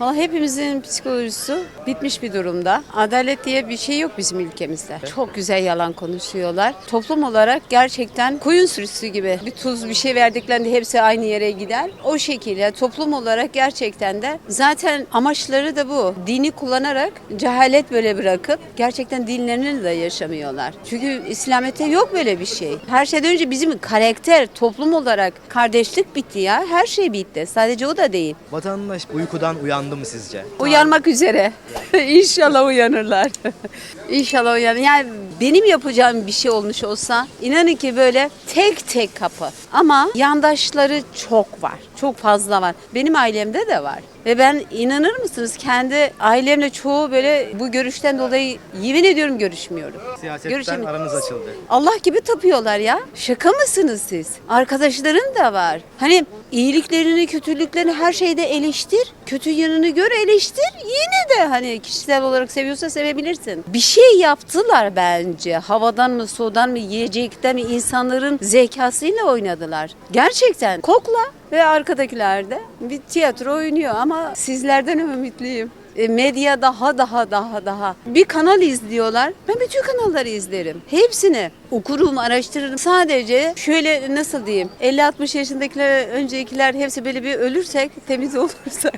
Valla hepimizin psikolojisi bitmiş bir durumda. Adalet diye bir şey yok bizim ülkemizde. Çok güzel yalan konuşuyorlar. Toplum olarak gerçekten koyun sürüsü gibi bir tuz bir şey verdiklerinde hepsi aynı yere gider. O şekilde toplum olarak gerçekten de zaten amaçları da bu. Dini kullanarak cehalet böyle bırakıp gerçekten dinlerini de yaşamıyorlar. Çünkü İslamiyet'te yok böyle bir şey. Her şeyden önce bizim karakter, toplum olarak kardeşlik bitti ya. Her şey bitti. Sadece o da değil. Vatandaş uykudan uyandı mı sizce? Uyanmak üzere. İnşallah uyanırlar. İnşallah uyanır. Yani benim yapacağım bir şey olmuş olsa inanın ki böyle tek tek kapı. Ama yandaşları çok var. Çok fazla var. Benim ailemde de var. Ve ben inanır mısınız kendi ailemle çoğu böyle bu görüşten dolayı yemin ediyorum görüşmüyorum. Siyasetten Görüşemi- aranız açıldı. Allah gibi tapıyorlar ya. Şaka mısınız siz? Arkadaşların da var. Hani iyiliklerini, kötülüklerini her şeyde eleştir. Kötü yanını gör, eleştir. Yine de hani kişisel olarak seviyorsa sevebilirsin. Bir şey yaptılar bence. Havadan mı, sudan mı, yiyecekten mi insanların zekasıyla oynadılar. Gerçekten kokla ve arkadakiler de bir tiyatro oynuyor ama sizlerden ümitliyim. E, medya daha daha daha daha. Bir kanal izliyorlar. Ben bütün kanalları izlerim. Hepsini okurum, araştırırım. Sadece şöyle nasıl diyeyim? 50-60 yaşındakiler, öncekiler hepsi böyle bir ölürsek, temiz olursa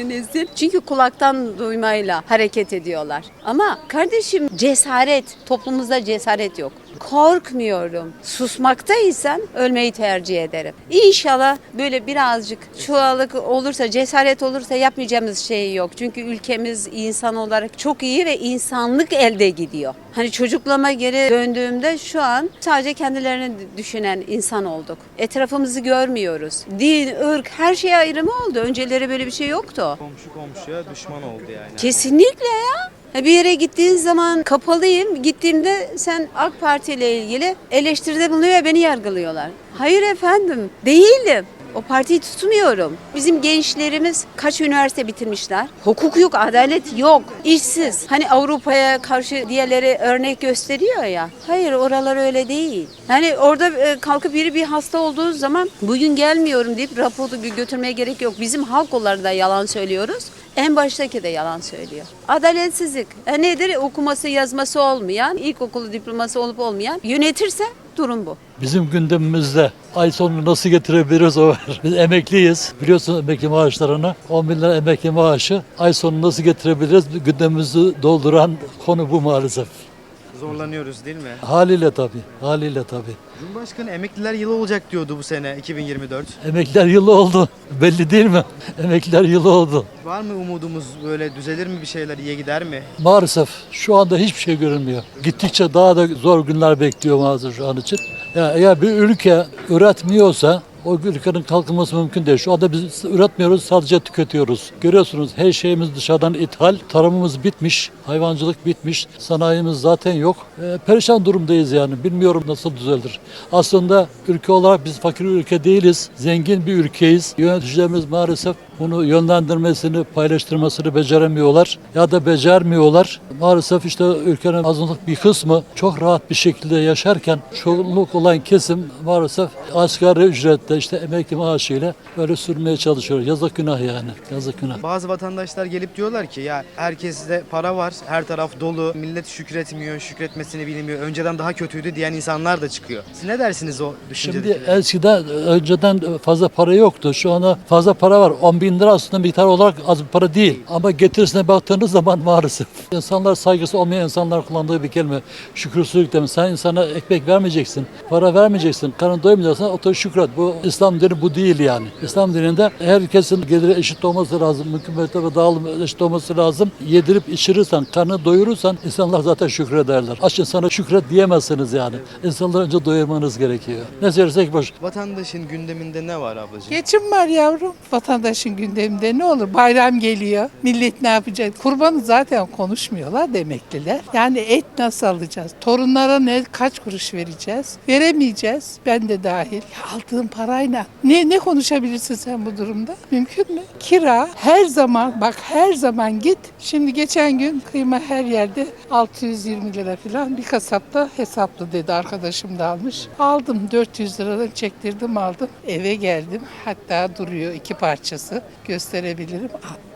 yeni. Çünkü kulaktan duymayla hareket ediyorlar. Ama kardeşim cesaret, toplumumuzda cesaret yok. Korkmuyorum. Susmaktaysan ölmeyi tercih ederim. İnşallah böyle birazcık çuvallık olursa, cesaret olursa yapmayacağımız şey yok. Çünkü ülkemiz insan olarak çok iyi ve insanlık elde gidiyor. Hani çocuklama geri döndüğümde şu an sadece kendilerini düşünen insan olduk. Etrafımızı görmüyoruz. Din, ırk, her şey ayrımı oldu. Önceleri böyle bir şey yoktu. Komşu komşuya düşman oldu yani. Kesinlikle ya. Bir yere gittiğin zaman kapalıyım. Gittiğimde sen AK Parti ile ilgili eleştiride bulunuyor ve beni yargılıyorlar. Hayır efendim, değilim. O partiyi tutmuyorum. Bizim gençlerimiz kaç üniversite bitirmişler? Hukuk yok, adalet yok, işsiz. Hani Avrupa'ya karşı diğerleri örnek gösteriyor ya. Hayır oralar öyle değil. Yani orada e, kalkıp biri bir hasta olduğu zaman bugün gelmiyorum deyip raporu gö- götürmeye gerek yok. Bizim halk olarak da yalan söylüyoruz. En baştaki de yalan söylüyor. Adaletsizlik. E nedir? Okuması yazması olmayan, ilkokulu diploması olup olmayan yönetirse durum bu. Bizim gündemimizde ay sonunu nasıl getirebiliriz o var. Biz emekliyiz. Biliyorsun emekli maaşlarını. 10 bin lira emekli maaşı. Ay sonunu nasıl getirebiliriz? Gündemimizi dolduran konu bu maalesef. Zorlanıyoruz değil mi? Haliyle tabii. Haliyle tabii. Cumhurbaşkanı emekliler yılı olacak diyordu bu sene 2024. Emekliler yılı oldu. Belli değil mi? Emekliler yılı oldu. Var mı umudumuz böyle düzelir mi bir şeyler iyiye gider mi? Maalesef şu anda hiçbir şey görünmüyor. Gittikçe daha da zor günler bekliyor maalesef şu an için. Ya eğer bir ülke üretmiyorsa o ülkenin kalkınması mümkün değil. Şu anda biz üretmiyoruz, sadece tüketiyoruz. Görüyorsunuz her şeyimiz dışarıdan ithal. Tarımımız bitmiş, hayvancılık bitmiş, sanayimiz zaten yok. E, perişan durumdayız yani. Bilmiyorum nasıl düzelir. Aslında ülke olarak biz fakir bir ülke değiliz. Zengin bir ülkeyiz. Yöneticilerimiz maalesef bunu yönlendirmesini, paylaştırmasını beceremiyorlar ya da becermiyorlar. Maalesef işte ülkenin azınlık bir kısmı çok rahat bir şekilde yaşarken çoğunluk olan kesim maalesef asgari ücretle işte emekli maaşıyla böyle sürmeye çalışıyor. Yazık günah yani. Yazık günah. Bazı vatandaşlar gelip diyorlar ki ya herkeste para var, her taraf dolu, millet şükretmiyor, şükretmesini bilmiyor. Önceden daha kötüydü diyen insanlar da çıkıyor. Siz ne dersiniz o Şimdi düşüncedekilere? eskiden önceden fazla para yoktu. Şu anda fazla para var. 10 bin lira aslında miktar olarak az bir para değil. Ama getirisine baktığınız zaman maalesef. İnsanlar saygısı olmayan insanlar kullandığı bir kelime. Şükürsüzlük demek. Sen insana ekmek vermeyeceksin. Para vermeyeceksin. Karın doymayacaksan otur şükret. Bu İslam dini bu değil yani. İslam dininde herkesin geliri eşit olması lazım. Mümkün mertebe dağılım eşit olması lazım. Yedirip içirirsen, karnını doyurursan insanlar zaten şükrederler. Aç insana şükret diyemezsiniz yani. İnsanları önce doyurmanız gerekiyor. Ne söylersek boş. Vatandaşın gündeminde ne var ablacığım? Geçim var yavrum. Vatandaşın gündeminde ne olur? Bayram geliyor. Millet ne yapacak? Kurbanı zaten konuşmuyorlar demekliler. Yani et nasıl alacağız? Torunlara ne kaç kuruş vereceğiz? Veremeyeceğiz. Ben de dahil. Ya aldığın parayla ne ne konuşabilirsin sen bu durumda? Mümkün mü? Kira her zaman bak her zaman git. Şimdi geçen gün kıyma her yerde 620 lira falan bir kasapta hesaplı dedi arkadaşım da almış. Aldım 400 liradan çektirdim aldım. Eve geldim. Hatta duruyor iki parçası gösterebilirim.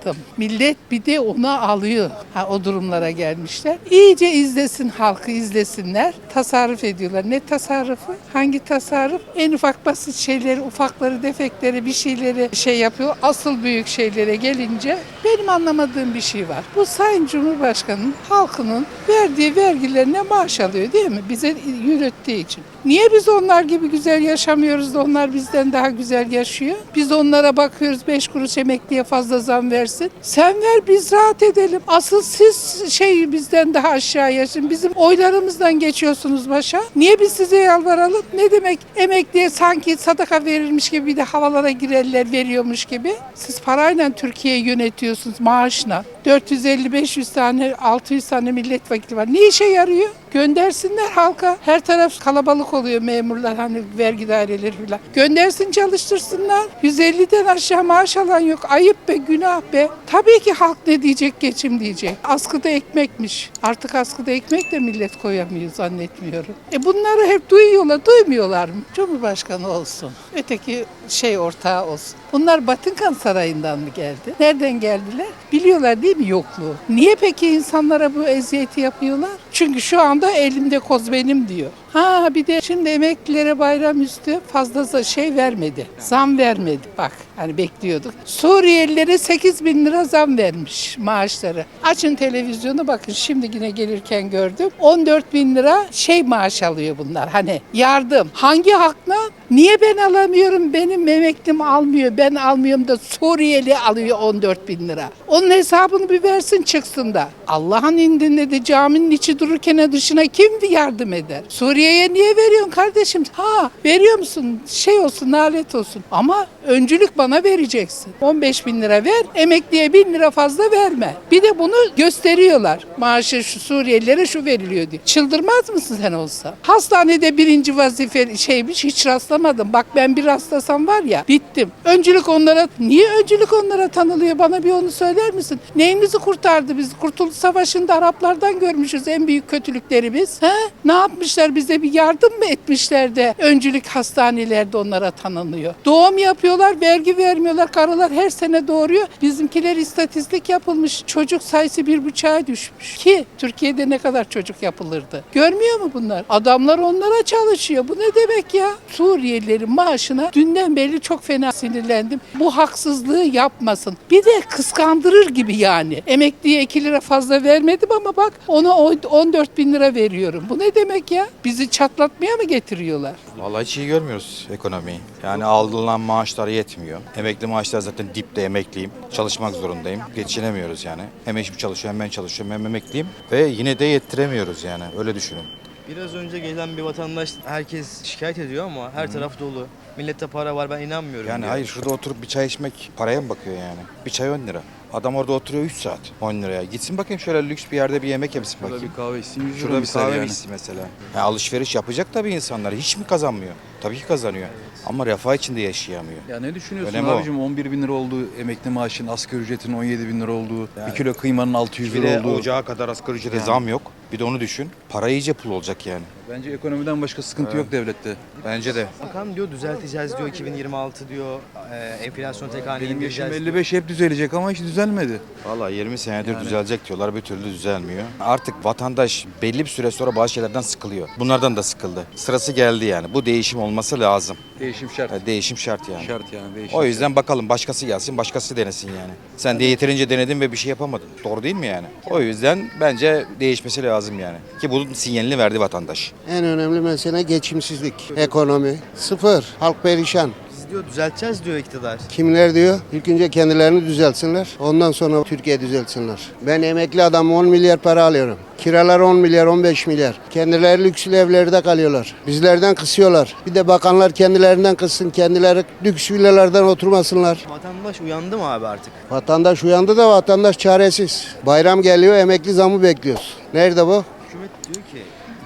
Anlattım. Millet bir de onu alıyor. Ha, o durumlara gelmişler. İyice izlesin halkı izlesinler. Tasarruf ediyorlar. Ne tasarrufu? Hangi tasarruf? En ufak basit şeyleri, ufakları, defekleri, bir şeyleri şey yapıyor. Asıl büyük şeylere gelince benim anlamadığım bir şey var. Bu Sayın Cumhurbaşkanı'nın halkının verdiği vergilerine maaş alıyor değil mi? Bize yürüttüğü için. Niye biz onlar gibi güzel yaşamıyoruz da onlar bizden daha güzel yaşıyor? Biz onlara bakıyoruz 5 kuruş emekliye fazla zam versin. Sen ver biz rahat edelim. Asıl siz şey bizden daha aşağı yaşın. Bizim oylarımızdan geçiyorsunuz başa. Niye biz size yalvaralım? Ne demek emekliye sanki sadaka verilmiş gibi bir de havalara girerler veriyormuş gibi. Siz parayla Türkiye'yi yönetiyorsunuz maaşla. 450-500 tane 600 tane milletvekili var. Ne işe yarıyor? Göndersinler halka. Her taraf kalabalık oluyor memurlar hani vergi daireleri falan. Göndersin çalıştırsınlar. 150'den aşağı maaş alan yok. Ayıp be günah be. Tabii ki halk ne diyecek geçim diyecek. Askıda ekmekmiş. Artık askıda ekmek de millet koyamıyor zannetmiyorum. E bunları hep duyuyorlar. Duymuyorlar mı? Cumhurbaşkanı olsun. Öteki şey ortağı olsun. Bunlar Batıkan Sarayı'ndan mı geldi? Nereden geldiler? Biliyorlar değil mi yokluğu? Niye peki insanlara bu eziyeti yapıyorlar? Çünkü şu anda elimde koz benim diyor. Ha bir de şimdi emeklilere bayramüstü fazla za- şey vermedi. Zam vermedi bak. Hani bekliyorduk. Suriyelilere 8 bin lira zam vermiş maaşları. Açın televizyonu bakın şimdi yine gelirken gördüm. 14 bin lira şey maaş alıyor bunlar. Hani yardım. Hangi hakla? Niye ben alamıyorum? Benim emeklim almıyor. Ben almıyorum da Suriyeli alıyor 14 bin lira. Onun hesabını bir versin çıksın da. Allah'ın indinde de caminin içi dururken dışına kim yardım eder? Suriye'ye niye veriyorsun kardeşim? Ha veriyor musun? Şey olsun nalet olsun. Ama öncülük bana vereceksin. 15 bin lira ver, emekliye bin lira fazla verme. Bir de bunu gösteriyorlar. Maaşı şu Suriyelilere şu veriliyor diye. Çıldırmaz mısın sen olsa? Hastanede birinci vazife şeymiş hiç rastlamadım. Bak ben bir rastlasam var ya bittim. Öncülük onlara, niye öncülük onlara tanılıyor? Bana bir onu söyler misin? Neyimizi kurtardı biz? Kurtuluş Savaşı'nda Araplardan görmüşüz en büyük kötülükleri biz. He? Ne yapmışlar bize bir yardım mı etmişler de öncülük hastanelerde onlara tanınıyor. Doğum yapıyorlar, vergi vermiyorlar. Karılar her sene doğuruyor. Bizimkiler istatistik yapılmış. Çocuk sayısı bir buçuğa düşmüş. Ki Türkiye'de ne kadar çocuk yapılırdı. Görmüyor mu bunlar? Adamlar onlara çalışıyor. Bu ne demek ya? Suriyelilerin maaşına dünden beri çok fena sinirlendim. Bu haksızlığı yapmasın. Bir de kıskandırır gibi yani. Emekliye 2 lira fazla vermedim ama bak ona o- 14 bin lira veriyorum. Bu ne demek ya? Bizi çatlatmaya mı getiriyorlar? Vallahi hiç iyi görmüyoruz ekonomiyi. Yani alınan maaşlar yetmiyor. Emekli maaşlar zaten dipte emekliyim. Çalışmak zorundayım. Geçinemiyoruz yani. Hem eşim çalışıyor hem ben çalışıyorum hem emekliyim. Ve yine de yettiremiyoruz yani. Öyle düşünün. Biraz önce gelen bir vatandaş herkes şikayet ediyor ama her taraf dolu. Millette para var ben inanmıyorum. Yani diyor. hayır şurada oturup bir çay içmek paraya mı bakıyor yani? Bir çay 10 lira. Adam orada oturuyor 3 saat 10 liraya. Gitsin bakayım şöyle lüks bir yerde bir yemek yesin Şurada bakayım. bir kahve içsin 100 Şurada bir kahve içsin mesela. Ya alışveriş yapacak tabii insanlar. Hiç mi kazanmıyor? Tabii ki kazanıyor. Ama refah içinde yaşayamıyor. Ya ne düşünüyorsun Önemli o. abicim 11 bin lira olduğu emekli maaşın asgari ücretin 17 bin lira olduğu bir kilo kıymanın 600 Bir lira de olduğu. ocağa kadar asgari ücrete zam yok. Bir de onu düşün. Para iyice pul olacak yani. Bence ekonomiden başka sıkıntı yok devlette. Bence de. Bakan diyor düzelteceğiz diyor 2026 diyor. E, enflasyon tek haneye Benim yaşım indireceğiz. 55 hep düzelecek ama hiç düzelmedi. Valla 20 senedir düzelecek diyorlar bir türlü düzelmiyor. Artık vatandaş belli bir süre sonra bazı şeylerden sıkılıyor. Bunlardan da sıkıldı. Sırası geldi yani. Bu değişim olması lazım. Değişim şart. Yani değişim şart yani. Şart yani değişim. O yüzden bakalım başkası gelsin, başkası denesin yani. Sen de yeterince denedin ve bir şey yapamadın. Doğru değil mi yani? O yüzden bence değişmesi lazım yani. Ki bunun sinyalini verdi vatandaş. En önemli mesele geçimsizlik, ekonomi. Sıfır, halk perişan. Diyor düzelteceğiz diyor iktidar. Kimler diyor? İlk önce kendilerini düzeltsinler. Ondan sonra Türkiye düzeltsinler. Ben emekli adam 10 milyar para alıyorum. Kiralar 10 milyar, 15 milyar. Kendileri lüks evlerde kalıyorlar. Bizlerden kısıyorlar. Bir de bakanlar kendilerinden kıssın. Kendileri lüks villalardan oturmasınlar. Vatandaş uyandı mı abi artık? Vatandaş uyandı da vatandaş çaresiz. Bayram geliyor, emekli zamı bekliyoruz. Nerede bu?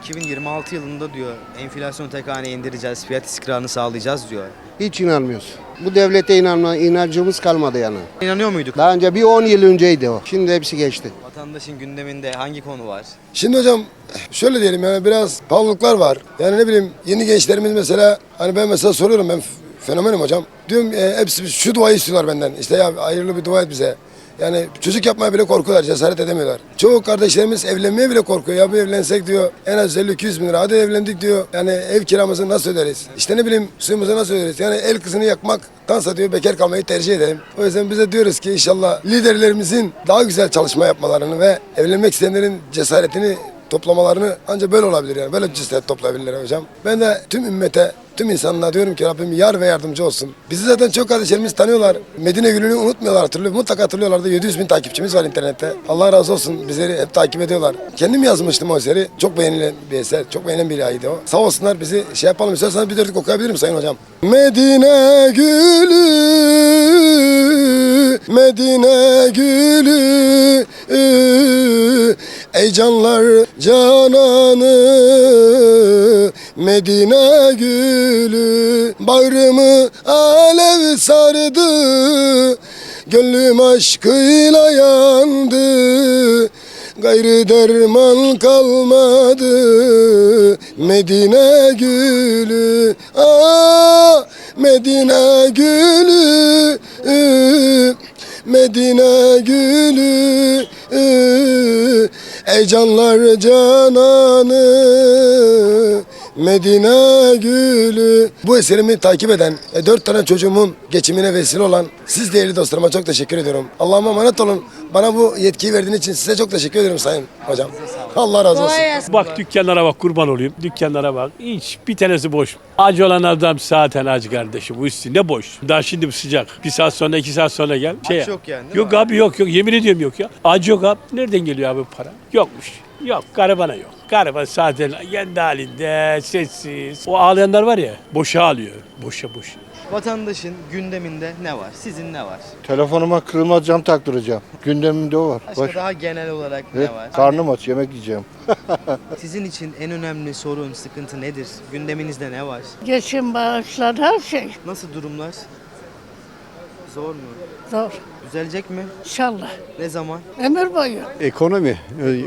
Hükümet diyor ki 2026 yılında diyor enflasyonu tek haneye indireceğiz, fiyat istikrarını sağlayacağız diyor. Hiç inanmıyoruz. Bu devlete inanma, inancımız kalmadı yani. İnanıyor muyduk? Daha önce bir 10 yıl önceydi o. Şimdi hepsi geçti. Vatandaşın gündeminde hangi konu var? Şimdi hocam şöyle diyelim yani biraz pahalılıklar var. Yani ne bileyim yeni gençlerimiz mesela hani ben mesela soruyorum ben fenomenim hocam. Diyorum e, hepsi şu duayı istiyorlar benden. İşte ya hayırlı bir dua et bize. Yani çocuk yapmaya bile korkuyorlar, cesaret edemiyorlar. Çoğu kardeşlerimiz evlenmeye bile korkuyor. Ya bu evlensek diyor en az 50-200 bin lira. Hadi evlendik diyor. Yani ev kiramızı nasıl öderiz? İşte ne bileyim suyumuzu nasıl öderiz? Yani el kızını yakmaktansa diyor bekar kalmayı tercih edelim. O yüzden bize diyoruz ki inşallah liderlerimizin daha güzel çalışma yapmalarını ve evlenmek isteyenlerin cesaretini toplamalarını ancak böyle olabilir yani. Böyle cesaret toplayabilirler hocam. Ben de tüm ümmete, tüm insanlara diyorum ki Rabbim yar ve yardımcı olsun. Bizi zaten çok kardeşlerimiz tanıyorlar. Medine Gülü'nü unutmuyorlar hatırlıyor. Mutlaka hatırlıyorlardı. 700 bin takipçimiz var internette. Allah razı olsun bizleri hep takip ediyorlar. Kendim yazmıştım o eseri. Çok beğenilen bir eser. Çok beğenilen bir ayıydı o. Sağ olsunlar bizi şey yapalım. İsterseniz bir dörtlük okuyabilirim Sayın Hocam. Medine Gülü Medine Gülü Ey canlar cananı Medine gülü Bağrımı alev sardı. Gönlüm aşkıyla yandı Gayrı derman kalmadı. Medine gülü Aa, Medine gülü Medine gülü Ey canlar cananı Medine gülü Bu eserimi takip eden e, dört tane çocuğumun geçimine vesile olan siz değerli dostlarıma çok teşekkür ediyorum. Allah'ıma emanet olun. Bana bu yetkiyi verdiğiniz için size çok teşekkür ederim sayın hocam. Allah razı olsun. Bak dükkanlara bak kurban olayım. Dükkanlara bak. Hiç bir tanesi boş. Acı olan adam zaten acı kardeşim. Bu üstü ne boş. Daha şimdi bu sıcak. Bir saat sonra iki saat sonra gel. Şey, Aç yok yani, değil Yok mi abi yok yok. Yemin ediyorum yok ya. Acı yok abi. Nereden geliyor abi bu para? Yokmuş. Yok garibana yok. Gariban zaten kendi halinde sessiz. O ağlayanlar var ya boşa ağlıyor. Boşa boşa. Vatandaşın gündeminde ne var? Sizin ne var? Telefonuma kırılmaz cam taktıracağım. Gündemimde o var. Başka Baş- daha genel olarak ne var? karnım aç yemek yiyeceğim. Sizin için en önemli sorun, sıkıntı nedir? Gündeminizde ne var? Geçim bağışlar her şey Nasıl durumlar? Zor mu? zor. Düzelecek mi? İnşallah. Ne zaman? Ömür boyu. Ekonomi.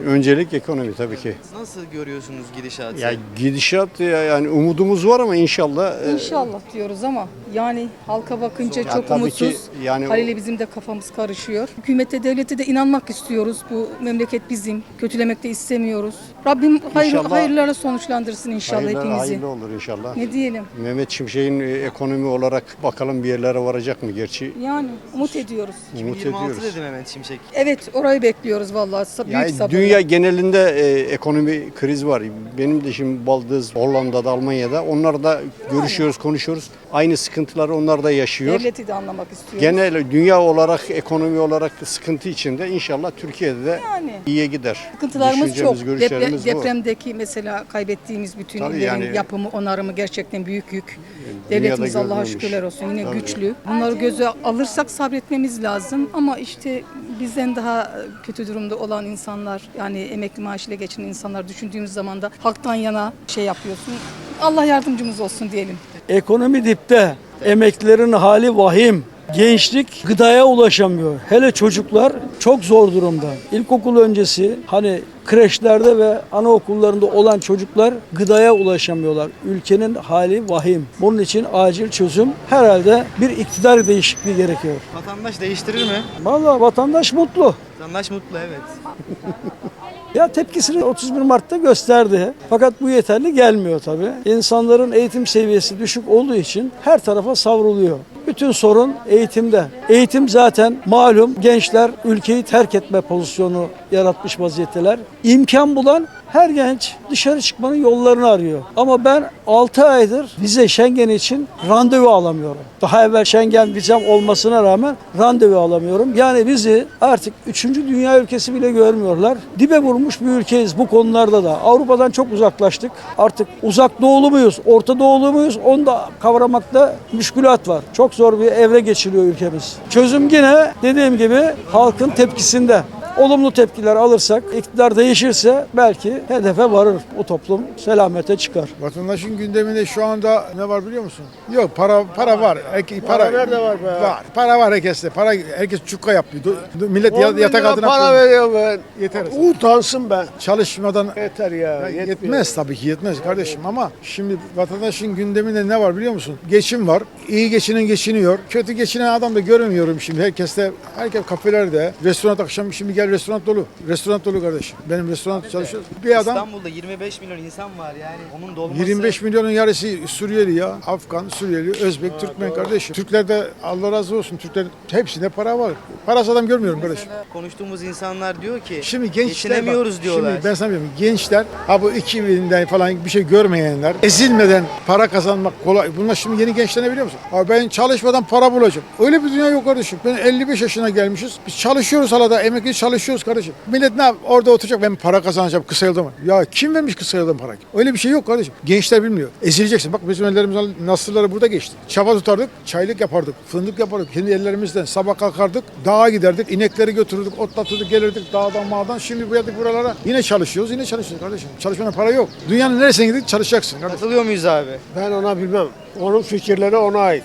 Öncelik ekonomi tabii ki. Nasıl görüyorsunuz gidişatı? Ya gidişat ya yani umudumuz var ama inşallah e, İnşallah diyoruz ama yani halka bakınca Ya çok tabii umutsuz. ki yani o- Haliyle bizim de kafamız karışıyor. Hükümete, devlete de inanmak istiyoruz. Bu memleket bizim. Kötülemek de istemiyoruz. Rabbim hayır, İnşallah- hayırlara sonuçlandırsın inşallah hayırlı, hepimizi. hayırlı olur inşallah. Ne diyelim? Mehmet Şimşek'in e, ekonomi olarak bakalım bir yerlere varacak mı? Gerçi Yani umut ediyoruz. Umut 26 ediyoruz. dedi Mehmet Şimşek. Evet orayı bekliyoruz vallahi. Büyük Yani sabırla. dünya genelinde e, ekonomi kriz var. Benim de şimdi Baldız, Hollanda'da, Almanya'da. Onlar da görüşüyoruz, konuşuyoruz. Aynı sıkıntıları onlar da yaşıyor. Devleti de anlamak istiyoruz. Genel dünya olarak, ekonomi olarak sıkıntı içinde inşallah Türkiye'de de Yani. iyiye gider. Sıkıntılarımız çok. Düşüncemiz, Depre- görüşlerimiz bu. depremdeki mesela kaybettiğimiz bütün Tabii illerin yani- yapımı, onarımı gerçekten büyük yük. Devletimiz Allah'a görülmemiş. şükürler olsun yine Tabii. güçlü. Bunları göze alırsak sabretmemiz lazım ama işte bizden daha kötü durumda olan insanlar yani emekli maaşıyla geçinen insanlar düşündüğümüz zaman da halktan yana şey yapıyorsun. Allah yardımcımız olsun diyelim. Ekonomi dipte. Emeklilerin hali vahim. Gençlik gıdaya ulaşamıyor. Hele çocuklar çok zor durumda. İlkokul öncesi hani kreşlerde ve anaokullarında olan çocuklar gıdaya ulaşamıyorlar. Ülkenin hali vahim. Bunun için acil çözüm herhalde bir iktidar değişikliği gerekiyor. Vatandaş değiştirir mi? Vallahi vatandaş mutlu. Vatandaş mutlu evet. Ya tepkisini 31 Mart'ta gösterdi. Fakat bu yeterli gelmiyor tabii. İnsanların eğitim seviyesi düşük olduğu için her tarafa savruluyor. Bütün sorun eğitimde. Eğitim zaten malum gençler ülkeyi terk etme pozisyonu yaratmış vaziyetteler. İmkan bulan her genç dışarı çıkmanın yollarını arıyor. Ama ben 6 aydır vize Schengen için randevu alamıyorum. Daha evvel Schengen vizem olmasına rağmen randevu alamıyorum. Yani bizi artık 3. dünya ülkesi bile görmüyorlar. Dibe vurmuş bir ülkeyiz bu konularda da. Avrupa'dan çok uzaklaştık. Artık uzak doğulu muyuz, orta doğulu muyuz onu da kavramakta müşkülat var. Çok zor bir evre geçiriyor ülkemiz. Çözüm yine dediğim gibi halkın tepkisinde. Olumlu tepkiler alırsak, iktidar değişirse belki hedefe varır. Bu toplum selamete çıkar. Vatandaşın gündeminde şu anda ne var biliyor musun? Yok para para var. Herke- para, nerede var be? Var. Para var herkeste. Para herkes çukka yapıyor. Du- Millet ya- yatak altına koyuyor. veriyor ben. Yeter. Utansın be. Çalışmadan Yeter ya. Ya yetmiyor. yetmez tabii ki yetmez kardeşim ama şimdi vatandaşın gündeminde ne var biliyor musun? Geçim var. İyi geçinen geçiniyor. Kötü geçinen adam da görmüyorum şimdi. Herkes de herkes kafelerde, restoran akşam şimdi gel restoran dolu. Restoran dolu kardeşim. Benim restoran çalışıyor. Bir adam İstanbul'da 25 milyon insan var yani. Onun dolması 25 milyonun yarısı Suriyeli ya. Afgan, Suriyeli, Özbek, Türkmen kardeşim. Türklerde Allah razı olsun. Türkler hepsinde para var. Parası adam görmüyorum kardeşim. konuştuğumuz insanlar diyor ki Şimdi gençler geçinemiyoruz bak, diyorlar. Şimdi ben sana diyorum gençler ha bu 2000'den falan bir şey görmeyenler ezilmeden para kazanmak kolay. Bunlar şimdi yeni gençler ne biliyor musun? Abi ben çalışmadan para bulacağım. Öyle bir dünya yok kardeşim. Ben 55 yaşına gelmişiz. Biz çalışıyoruz hala da emekli çalışıyoruz kardeşim. Millet ne yap? Orada oturacak ben para kazanacağım kısa yılda mı? Ya kim vermiş kısa yıldan para? Öyle bir şey yok kardeşim. Gençler bilmiyor. Ezileceksin. Bak bizim ellerimiz nasırları burada geçti. Çaba tutardık, çaylık yapardık, fındık yapardık. Kendi ellerimizden sabah kalkardık, dağa giderdik, inekleri götürürdük, otlatırdık, gelirdik dağdan mağdan. Şimdi bu geldik buralara. Yine çalışıyoruz, yine çalışıyoruz kardeşim. Çalışmanın para yok. Dünyanın neresine gidip çalışacaksın kardeşim. Katılıyor muyuz abi? Ben ona bilmem. Onun fikirleri ona ait.